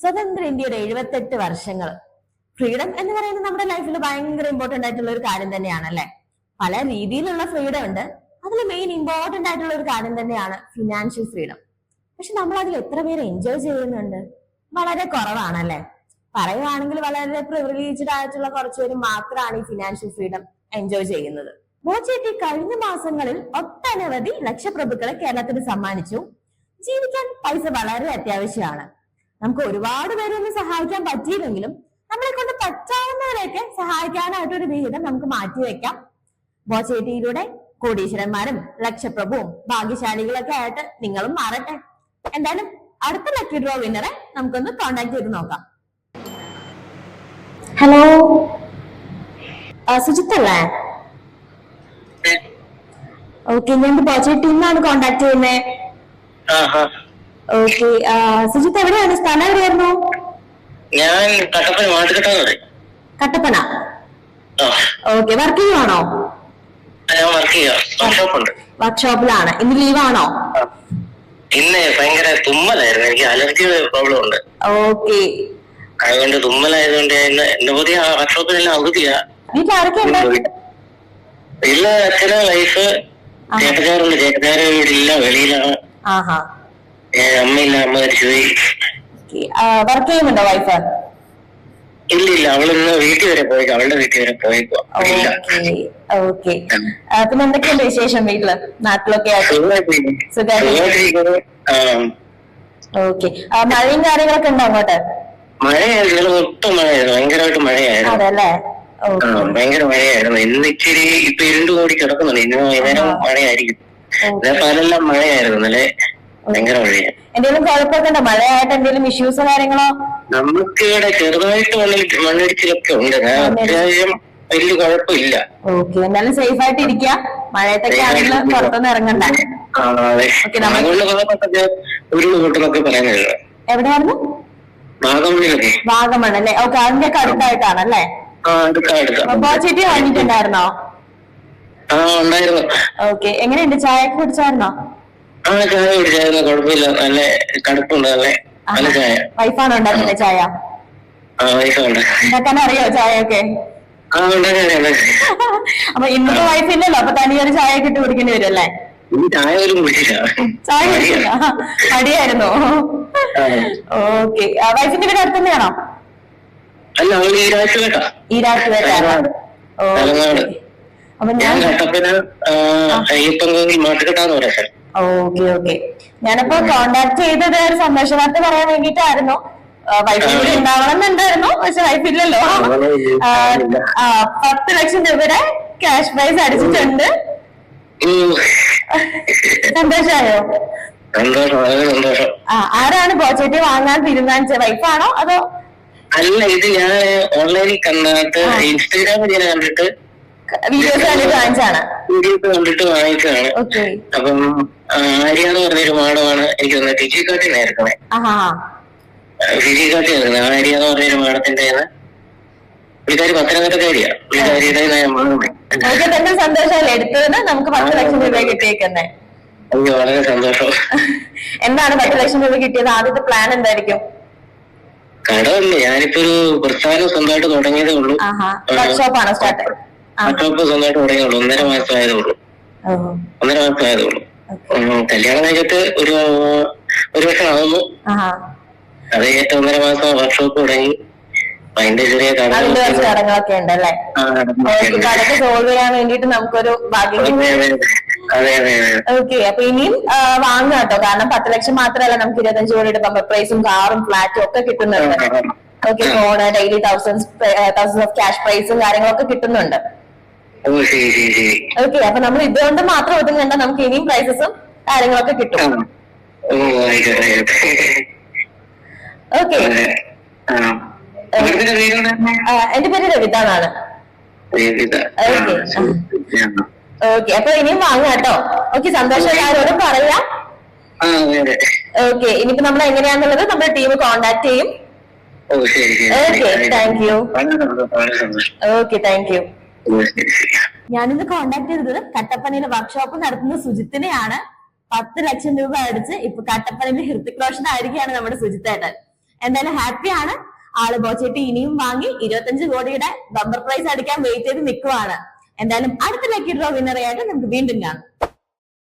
സ്വതന്ത്ര ഇന്ത്യയുടെ എഴുപത്തെട്ട് വർഷങ്ങൾ. ഫ്രീഡം എന്ന് പറയുന്നത് നമ്മുടെ ലൈഫിൽ ഭയങ്കര ഇമ്പോർട്ടന്റ് ആയിട്ടുള്ള ഒരു കാര്യം തന്നെയാണ് അല്ലെ? പല രീതിയിലുള്ള ഫ്രീഡം ഉണ്ട്. അതിൽ മെയിൻ ഇമ്പോർട്ടന്റ് ആയിട്ടുള്ള ഒരു കാര്യം തന്നെയാണ് ഫിനാൻഷ്യൽ ഫ്രീഡം പക്ഷെ നമ്മൾ അതിൽ എത്ര പേര് എൻജോയ് ചെയ്യുന്നുണ്ട്? വളരെ കുറവാണല്ലേ പറയുവാണെങ്കിൽ വളരെ പ്രിവിലേജ്ഡ് ആയിട്ടുള്ള കുറച്ചുപേര് മാത്രമാണ് ഈ ഫിനാൻഷ്യൽ ഫ്രീഡം എൻജോയ് ചെയ്യുന്നത്. ബോച്ചേട്ടി കഴിഞ്ഞ മാസങ്ങളിൽ ഒട്ടനവധി ലക്ഷപ്രഭുക്കളെ കേരളത്തിന് സമ്മാനിച്ചു. ജീവിക്കാൻ പൈസ വളരെ അത്യാവശ്യമാണ്. നമുക്ക് ഒരുപാട് പേരൊന്നും സഹായിക്കാൻ പറ്റിയില്ലെങ്കിലും നമ്മളെ കൊണ്ട് പറ്റാവുന്നവരെയൊക്കെ സഹായിക്കാനായിട്ട് ഒരു വിഹിതം നമുക്ക് മാറ്റിവെക്കാം ബോച്ചേട്ടിയിലൂടെ കോടീശ്വരന്മാരും ലക്ഷപ്രഭുവും ഭാഗ്യശാലികളൊക്കെ ആയിട്ട് നിങ്ങളും മാറട്ടെ. എന്തായാലും അടുത്ത ലക്കി ഡ്രോ വിന്നറെ നമുക്കൊന്ന് കോണ്ടാക്ട് ചെയ്ത് നോക്കാം. ഹലോ സുജിത്ത് അല്ലേ? ഓക്കെ ഞാൻ ബോച്ചേട്ടി നിന്നാണ് കോണ്ടാക്ട് ചെയ്യുന്നത് ആഹാ. ഓക്കെ സുജിത്ത് എവിടെയാണ്? സ്ഥലം എവിടെയായിരുന്നു? ഞാൻ കട്ടപ്പന കട്ടപ്പന. ഓക്കെ വർക്ക് ചെയ്യുവാണോ? വർക്ക്ഷോപ്പിലാണ് ഇന്ന് ലീവാണോ. ഇന്ന് ഭയങ്കര തുമ്മലായിരുന്നു. എനിക്ക് അലർജി പ്രോബ്ലം ഉണ്ട്. ഓക്കെ അതുകൊണ്ട് തുമ്മലായതുകൊണ്ട് എന്റെ പുതിയ വർക്ക്ഷോപ്പിനെല്ലാം അവധിയാ. ഇല്ല അച്ഛന് വൈഫ് ചേട്ടക്കാരുണ്ട് ചേട്ടച്ചാറ് വീടില്ല വെളിയിലാണ്. അമ്മയില്ല അമ്മ മരിച്ചുപോയി വർക്ക് ചെയ്യുന്നുണ്ടോ വൈഫ് ഇല്ല ഇല്ല അവളൊന്ന് വീട്ടിൽ വരെ പോയിക്കോ അവളുടെ വീട്ടിൽ വരെ പോയിക്കോ ഓക്കെ പിന്നെ എന്തൊക്കെയുണ്ട് വിശേഷം വീട്ടിൽ? നാട്ടിലൊക്കെ ഓക്കെ മഴയും കാര്യങ്ങളൊക്കെ ഉണ്ടോ അങ്ങോട്ട്? മഴയായിരുന്നു ഒട്ടും മഴയായിരുന്നു. ഭയങ്കരമായിട്ട് മഴയായിരുന്നു. അതല്ലേ? ഭയങ്കര മഴയായിരുന്നു. ഇന്ന് ഇച്ചിരി ഇപ്പൊ ഇരുണ്ട് കൂടി കിടക്കുന്നുണ്ട്. ഇന്ന് വൈകുന്നേരം മഴയായിരിക്കും. പകലെല്ലാം മഴയായിരുന്നു. ഇന്നലെ ഭയങ്കര എന്തെങ്കിലും കുഴപ്പമൊക്കെ ഉണ്ടോ മഴയായിട്ട് എന്തെങ്കിലും ഇഷ്യൂസോ കാര്യങ്ങളോ? നമുക്ക് ഇവിടെ ചെറുതായിട്ട് മണ്ണിൽ മണ്ണിടിച്ചിലൊക്കെ ഉണ്ട്. ഞാൻ അത്യാവശ്യം വലിയ കുഴപ്പമില്ല. ഓക്കെ. എന്തായാലും സേഫ് ആയിട്ട് ഇരിക്കുക മഴയത്തൊക്കെ ആണെങ്കിലും പുറത്തൊന്നും ഇറങ്ങണ്ട. ആ, അതെ. ഓക്കേ, നമ്മൾ- അതുകൊണ്ട് ഭാഗത്തൊക്കെ ഉരുൾ പൊട്ടുന്നൊക്കെ പറയുന്നത് എവിടെയായിരുന്നു? വാഗമൺ അല്ലേ ഓക്കെ അതിന്റെ ഒക്കെ അടുത്തായിട്ടാണ് അല്ലേ ആ ചേട്ടി വാങ്ങിയിട്ടുണ്ടായിരുന്നോ? ആ ഉണ്ടായിരുന്നു. ഓക്കെ എങ്ങനെയുണ്ട്? ചായ ഒക്കെ കുടിച്ചായിരുന്നോ? ആ ചായ കുടിച്ചായിരുന്നു. കുഴപ്പമില്ല. നല്ല കടുപ്പുണ്ട്. നല്ല നല്ല ചായ. വൈഫാണോ ഉണ്ടാക്കുന്നത് ചായ? ആ പൈസ ഉണ്ട് ഉണ്ടാക്കാൻ അറിയോ ചായ ഒക്കെ ആ. ഉണ്ടാക്കാൻ ഉണ്ടാക്കാൻ അപ്പൊ ഇന്നത്തെ അപ്പൊ തനിയൊരു ചായ കുടിക്കേണ്ടി വരും അല്ലേ ചായ പോലും കുടിച്ചില്ല ചായ കുടിക്കില്ല. മടിയായിരുന്നോ. ആ. ഓക്കെ. വൈഫിന്റെ വീട് അടുത്ത് തന്നെയാണോ അല്ല അവൾ ഈ രാഴ്ച കേട്ടാ അപ്പൊ ഞാൻ ഓക്കെ ഓക്കെ. ഞാനിപ്പോ കോണ്ടാക്ട് ചെയ്തത് ഒരു പറയാൻ വേണ്ടിട്ടായിരുന്നു വൈഫ് കൂടി ഉണ്ടാവണം എന്നുണ്ടായിരുന്നു പക്ഷെ വൈഫ് ഇല്ലല്ലോ. പത്ത് ലക്ഷം രൂപയുടെ ക്യാഷ് പ്രൈസ് അടിച്ചിട്ടുണ്ട്. സന്തോഷമായോ ആരാണ് പോസിറ്റീവ് വാങ്ങാൻ തീരുമാനിച്ചത്? വൈഫാണോ അതോ? അല്ല ഇത് ഞാൻ ഓൺലൈനിൽ കണ്ടിട്ട് ഇൻസ്റ്റാഗ്രാമിൽ ഞാൻ കണ്ടിട്ട് വീഡിയോസ് കണ്ടിട്ട് വാങ്ങിച്ചാണ് വീഡിയോസ് കണ്ടിട്ട് വാങ്ങിച്ചതാണ് ഓക്കെ. അപ്പം ആര്യ എന്ന് പറഞ്ഞൊരു മാഡമാണ് എനിക്ക് തോന്നുന്നത്. ഫിജി കാട്ടിൽ ഫിജിക്കാട്ടി നേർക്കുന്നത് ആര്യ എന്ന് പറഞ്ഞൊരു മാഡത്തിന്റെ പുള്ളിക്കാരി പത്തനംതിട്ടക്കാരിയാ പുള്ളിക്കാരിയുടെ നമുക്ക് തന്നെ സന്തോഷമല്ലേ? എടുത്തത് നമുക്ക് പത്ത് ലക്ഷം രൂപ കിട്ടിയേക്കുന്നേ. എനിക്ക് വളരെ സന്തോഷം. എന്താണ് പത്ത് ലക്ഷം രൂപ കിട്ടിയത്? ആദ്യത്തെ പ്ലാൻ എന്തായിരിക്കും? കടമല്ലേ. ഞാനിപ്പോ ഒരു പ്രസ്ഥാനം സ്വന്തമായിട്ട് തുടങ്ങിയതേ ഉള്ളൂ. ആഹാ. വർക്ക്ഷോപ്പാണോ സ്റ്റാർട്ട് വർക്ക്ഷോപ്പ് സ്വന്തമായിട്ട് തുടങ്ങിയുള്ളൂ ഒന്നര മാസമായതേ ഉള്ളൂ. ഒന്നര മാസമായതേ ഉള്ളൂ. കല്യാണം കഴിഞ്ഞിട്ട് ഒരു ഒരു വർഷം ആകുന്നു അത് കഴിഞ്ഞിട്ട് ഒന്നര മാസം വർക്ക്ഷോപ്പ് തുടങ്ങി. അതിന്റെ ചെറിയ കടങ്ങളൊക്കെ കടക്ക് സോൾവ് ചെയ്യാൻ വേണ്ടിട്ട് നമുക്കൊരു ഭാഗ്യം അതെ അതെ. ഓക്കെ അപ്പൊ ഇനിയും വാങ്ങുക കേട്ടോ. കാരണം പത്ത് ലക്ഷം മാത്രമല്ല നമുക്ക് ഇരുപത്തഞ്ച് കോടി എടുക്കാം. പ്രൈസും കാറും ഫ്ലാറ്റും ഒക്കെ കിട്ടുന്നുണ്ട്. Okay phone daily thousand thousand of cash പ്രൈസും കാര്യങ്ങളൊക്കെ കിട്ടുന്നുണ്ട്. ഓക്കെ അപ്പൊ നമ്മൾ ഇതുകൊണ്ട് മാത്രം ഒതുങ്ങണ്ട. നമുക്ക് ഇനിയും പ്രൈസസും കാര്യങ്ങളൊക്കെ. കിട്ടും. ഓക്കെ? എന്റെ പേര് രവിത എന്നാണ്. ഓക്കേ. അപ്പൊ ഇനിയും വാങ്ങാം കേട്ടോ. ഓക്കെ സന്തോഷം ആരോടും പറയാം. ഓക്കെ ഇനിയിപ്പോ നമ്മൾ എങ്ങനെയാന്നുള്ളത് നമ്മുടെ ടീം കോണ്ടാക്ട് ചെയ്യും. ഓക്കെ താങ്ക് സന്തോഷം ഓക്കെ താങ്ക് യു ഞാനിന്ന് കോണ്ടാക്ട് ചെയ്തത് കട്ടപ്പനയിൽ വർക്ക്ഷോപ്പ് നടത്തുന്ന സുജിത്തിനെയാണ്. പത്ത് ലക്ഷം രൂപ അടിച്ച് ഇപ്പൊ കട്ടപ്പനയിൽ ഹൃത്തിക് റോഷൻ ആയിരിക്കുകയാണ് നമ്മുടെ സുജിത്തേട്ടൻ. എന്തായാലും ഹാപ്പിയാണ് ആൾ ബോച്ചേട്ടി ഇനിയും വാങ്ങി ഇരുപത്തഞ്ച് കോടിയുടെ ബമ്പർ പ്രൈസ് അടിക്കാൻ വെയിറ്റ് ചെയ്ത് നിൽക്കുവാണ് എന്തായാലും അടുത്ത ലക്കി ഡ്രോ വിന്നറായിട്ട് നമുക്ക് വീണ്ടും കാണാം.